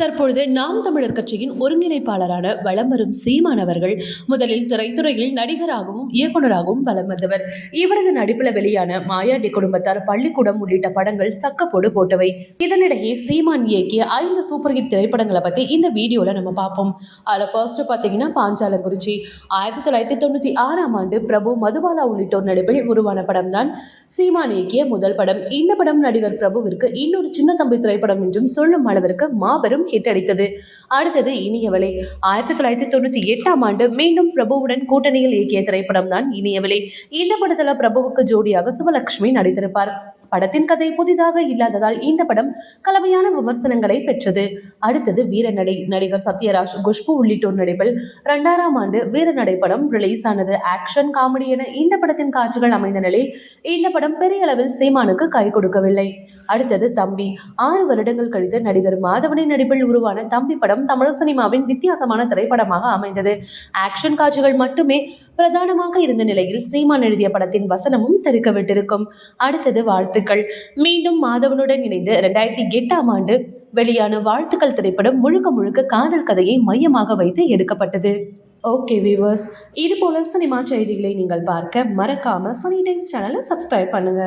தற்பொழுது நாம் தமிழர் கட்சியின் ஒருங்கிணைப்பாளரான வலம் வரும் சீமான் அவர்கள் முதலில் திரைத்துறையில் நடிகராகவும் இயக்குனராகவும் வலம் வந்தவர். இவரது நடிப்பில் வெளியான மாயாண்டி குடும்பத்தார் பள்ளிக்கூடம் உள்ளிட்ட படங்கள் சக்கப்போடு போட்டவை. இதனிடையே சீமான் இயக்கிய ஐந்து சூப்பர் ஹிட் திரைப்படங்களை பத்தி இந்த வீடியோல நம்ம பார்ப்போம். அதுல ஃபர்ஸ்ட் பாத்தீங்கன்னா பாஞ்சாலங்குறிச்சி. ஆயிரத்தி தொள்ளாயிரத்தி தொண்ணூத்தி ஆறாம் ஆண்டு பிரபு மதுபாலா உள்ளிட்டோர் நடிப்பில் உருவான படம் தான் சீமான் இயக்கிய முதல் படம். இந்த படம் நடிகர் பிரபுவிற்கு இன்னொரு சின்ன தம்பி திரைப்படம் என்றும் சொல்லும் அளவிற்கு மாபெரும் ஹிட் அடித்தது அடுத்தது இனியவளை. ஆயிரத்தி தொள்ளாயிரத்தி தொண்ணூத்தி எட்டாம் ஆண்டு மீண்டும் பிரபுவுடன் கூட்டணியில் இயக்கிய திரைப்படம் தான் இனியவளை. இந்த படத்துல பிரபுவுக்கு ஜோடியாக சிவலட்சுமி நடித்திருப்பார். படத்தின் கதை புதிதாக இல்லாததால் இந்த படம் கலவையான விமர்சனங்களை பெற்றது. அடுத்தது வீரநடை நடிகர் சத்யராஜ் குஷ்பு உள்ளிட்டோர் நடிப்பில் இரண்டாயிரம் ஆண்டு வீரநடை படம் ரிலீஸ் ஆனது. ஆக்ஷன் காமெடி என இந்த படத்தின் காட்சிகள் அமைந்த நிலையில் இந்த படம் பெரிய அளவில் சீமானுக்கு கை கொடுக்கவில்லை. அடுத்தது தம்பி. ஆறு வருடங்கள் கழித்து நடிகர் மாதவனின் நடிப்பில் உருவான தம்பி படம் தமிழ் சினிமாவின் வித்தியாசமான திரைப்படமாக அமைந்தது. ஆக்ஷன் காட்சிகள் மட்டுமே பிரதானமாக இருந்த நிலையில் சீமான் எழுதிய படத்தின் வசனமும் தெரிக்கவிட்டிருக்கும். அடுத்தது வாழ்த்து. வாழ்த்துக்கள். மீண்டும் மாதவனுடன் இணைந்து ரெண்டாயிரத்தி எட்டாம் ஆண்டு வெளியான வாழ்த்துக்கள் திரைப்படம் முழுக்க முழுக்க காதல் கதையை மையமாக வைத்து எடுக்கப்பட்டது. ஓகே வியூவர்ஸ் இது போல சினிமா செய்திகளை நீங்கள் பார்க்க மறக்காம சனி டைம்ஸ் சேனலை சப்ஸ்கிரைப் பண்ணுங்க.